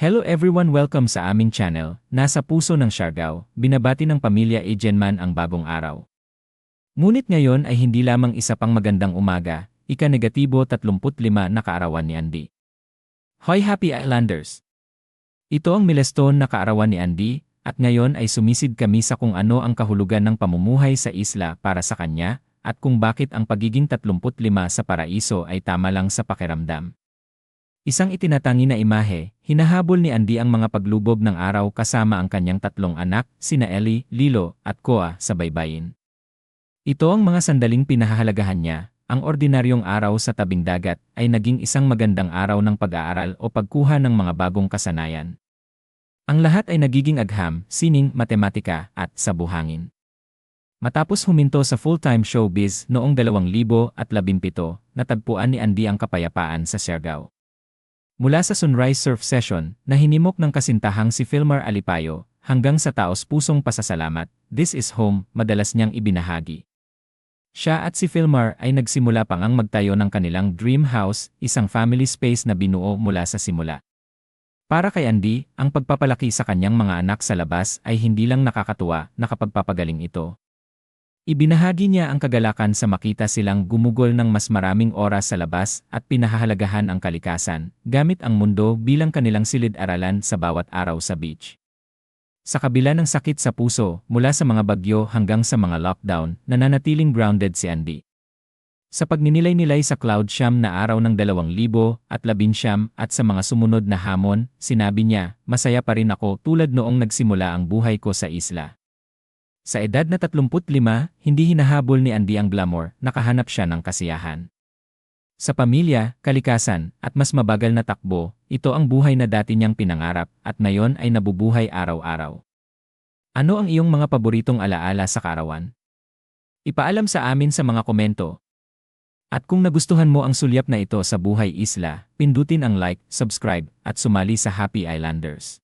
Hello everyone welcome sa aming channel, Nasa Puso ng Siargao, binabati ng pamilya Ejenman ang bagong araw. Ngunit ngayon ay hindi lamang isa pang magandang umaga, ika-negatibo 35 na kaarawan ni Andy. Hoy Happy Islanders! Ito ang milestone na kaarawan ni Andy, at ngayon ay sumisid kami sa kung ano ang kahulugan ng pamumuhay sa isla para sa kanya, at kung bakit ang pagiging 35 sa paraiso ay tama lang sa pakiramdam. Isang itinatangi na imahe, hinahabol ni Andy ang mga paglubob ng araw kasama ang kanyang tatlong anak, sina Ellie, Lilo, at Koa sa baybayin. Ito ang mga sandaling pinahahalagahan niya, ang ordinaryong araw sa tabing dagat ay naging isang magandang araw ng pag-aaral o pagkuha ng mga bagong kasanayan. Ang lahat ay nagiging agham, sining, matematika, at sa buhangin. Matapos huminto sa full-time showbiz noong 2017, natagpuan ni Andy ang kapayapaan sa Siargao. Mula sa Sunrise Surf Session na hinimok ng kasintahang si Filmar Alipayo hanggang sa taos pusong pasasalamat, This is Home, madalas niyang ibinahagi. Siya at si Filmar ay nagsimula pang ang magtayo ng kanilang dream house, isang family space na binuo mula sa simula. Para kay Andy, ang pagpapalaki sa kanyang mga anak sa labas ay hindi lang nakakatuwa na kapag papagaling ito, Ibinahagi niya ang kagalakan sa makita silang gumugol ng mas maraming oras sa labas at pinahahalagahan ang kalikasan, gamit ang mundo bilang kanilang silid-aralan sa bawat araw sa beach. Sa kabila ng sakit sa puso, mula sa mga bagyo hanggang sa mga lockdown, nananatiling grounded si Andy. Sa pagninilay-nilay sa Cloud Sham na araw ng 2000 at 11 at sa mga sumunod na hamon, sinabi niya, masaya pa rin ako tulad noong nagsimula ang buhay ko sa isla. Sa edad na 35, hindi hinahabol ni Andy ang glamour, nakahanap siya ng kasiyahan. Sa pamilya, kalikasan, at mas mabagal na takbo, ito ang buhay na dati niyang pinangarap at ngayon ay nabubuhay araw-araw. Ano ang iyong mga paboritong alaala sa karawan? Ipaalam sa amin sa mga komento. At kung nagustuhan mo ang sulyap na ito sa Buhay Isla, pindutin ang like, subscribe, at sumali sa Happy Islanders.